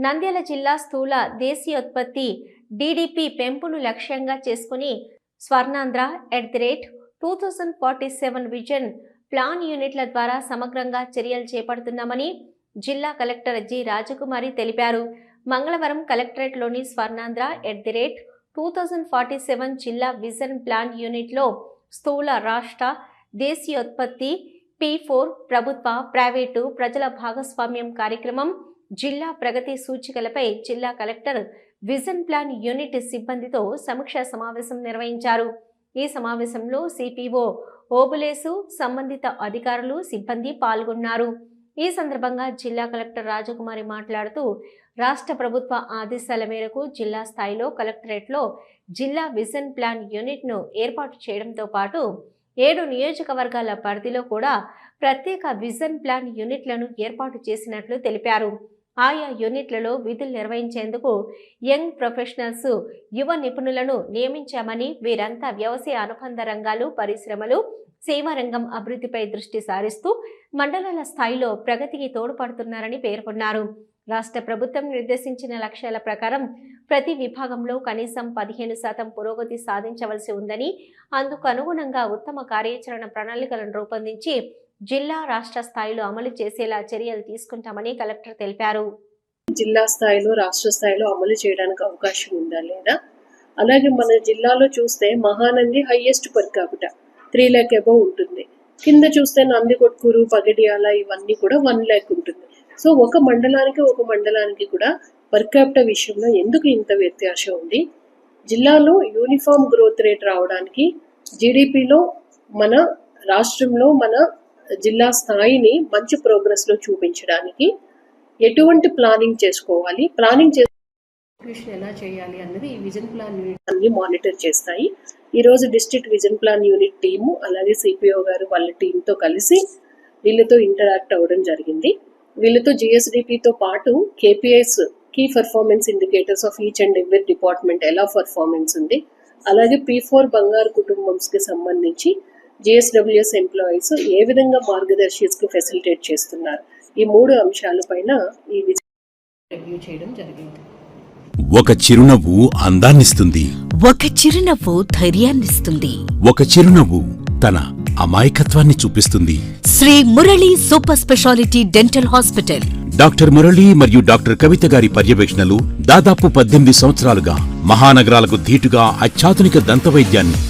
నంద్యాల జిల్లా స్థూల దేశీయోత్పత్తి డీడీపీ పెంపును లక్ష్యంగా చేసుకుని Swarnandhra at the rate two thousand forty seven vision plan యూనిట్ల ద్వారా సమగ్రంగా చర్యలు చేపడుతున్నామని జిల్లా కలెక్టర్ జి రాజకుమారి తెలిపారు. మంగళవారం కలెక్టరేట్లోని Swarnandhra at the rate two thousand forty seven జిల్లా విజన్ ప్లాన్ యూనిట్లో స్థూల రాష్ట్ర దేశీయోత్పత్తి పి ఫోర్ ప్రభుత్వ ప్రైవేటు ప్రజల భాగస్వామ్యం కార్యక్రమం జిల్లా ప్రగతి సూచికలపై జిల్లా కలెక్టర్ విజన్ ప్లాన్ యూనిట్ సిబ్బందితో సమీక్షా సమావేశం నిర్వహించారు. ఈ సమావేశంలో సిపిఓ ఓబులేసు సంబంధిత అధికారులు సిబ్బంది పాల్గొన్నారు. ఈ సందర్భంగా జిల్లా కలెక్టర్ రాజకుమారి మాట్లాడుతూ రాష్ట్ర ప్రభుత్వ ఆదేశాల మేరకు జిల్లా స్థాయిలో కలెక్టరేట్లో జిల్లా విజన్ ప్లాన్ యూనిట్ను ఏర్పాటు చేయడంతో పాటు ఏడు నియోజకవర్గాల పరిధిలో కూడా ప్రత్యేక విజన్ ప్లాన్ యూనిట్లను ఏర్పాటు చేసినట్లు తెలిపారు. ఆయా యూనిట్లలో విధులు నిర్వహించేందుకు యంగ్ ప్రొఫెషనల్స్ యువ నిపుణులను నియమించామని వీరంతా వ్యవసాయ అనుబంధ రంగాలు పరిశ్రమలు సేవా రంగం అభివృద్ధిపై దృష్టి సారిస్తూ మండలాల స్థాయిలో ప్రగతికి తోడ్పడుతున్నారని పేర్కొన్నారు. రాష్ట్ర ప్రభుత్వం నిర్దేశించిన లక్ష్యాల ప్రకారం ప్రతి విభాగంలో కనీసం పదిహేను శాతం పురోగతి సాధించవలసి ఉందని అందుకు అనుగుణంగా ఉత్తమ కార్యాచరణ ప్రణాళికలను రూపొందించి జిల్లా రాష్ట్ర స్థాయిలో అమలు చేసేలా చర్యలు తీసుకుంటామని కలెక్టర్ తెలిపారు. జిల్లా స్థాయిలో రాష్ట్ర స్థాయిలో అమలు చేయడానికి అవకాశం ఉందా లేదా? అలాగే మన జిల్లాలో చూస్తే Mahanandi highest per three lakh above ఉంటుంది. కింద చూస్తే నందికొట్కూరు పగడియాల ఇవన్నీ కూడా వన్ ల్యాక్ ఉంటుంది. సో ఒక మండలానికి ఒక మండలానికి కూడా పర్ క్యాపిట విషయంలో ఎందుకు ఇంత వ్యత్యాసం ఉంది? జిల్లాలో యూనిఫామ్ గ్రోత్ రేట్ రావడానికి జీడిపిలో మన రాష్ట్రంలో మన జిల్లా స్థాయిని మంచి ప్రోగ్రెస్లో చూపించడానికి ఎటువంటి ప్లానింగ్ చేసుకోవాలి? ప్లానింగ్ ఎగ్జిక్యూషన్ ఎలా చేయాలి అన్నది ఈ విజన్ ప్లాన్ యూనిట్ అన్ని మానిటర్ చేస్తాయి. ఈ రోజు district vision plan unit team అలాగే సిపిఓ గారు వాళ్ళ టీంతో కలిసి వీళ్ళతో ఇంటరాక్ట్ అవ్వడం జరిగింది. వీళ్ళతో జిఎస్డిపితో పాటు KPIs key performance indicators of each and every department ఎలా పర్ఫార్మెన్స్ ఉంది. అలాగే పీ ఫోర్ బంగారు కుటుంబంస్కి సంబంధించి జిఎస్డబ్ల్యూఎస్ ఎంప్లాయీస్ ఏ విధంగా మార్గదర్శికి ఫెసిలిటేట్ చేస్తున్నారు? ఈ మూడు అంశాలపైన ఈ రివ్యూ చేయడం జరిగింది. ఒక చిరునవ్వు అందాన్నిస్తుంది. ఒక చిరునవ్వు ధైర్యాన్నిస్తుంది. ఒక చిరునవ్వు తన అమాయకత్వాన్ని చూపిస్తుంది. Shri Murali super speciality dental hospital. Doctor Murali మరియు డాక్టర్ కవిత గారి పర్యవేక్షణలు దాదాపు పద్దెనిమిది సంవత్సరాలుగా మహానగరాలకు ధీటుగా అత్యాధునిక దంతవైద్యాన్ని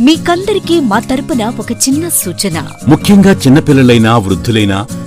మీకందరికీ మా తరపున ఒక చిన్న సూచన. ముఖ్యంగా చిన్నపిల్లలైనా వృద్ధులైనా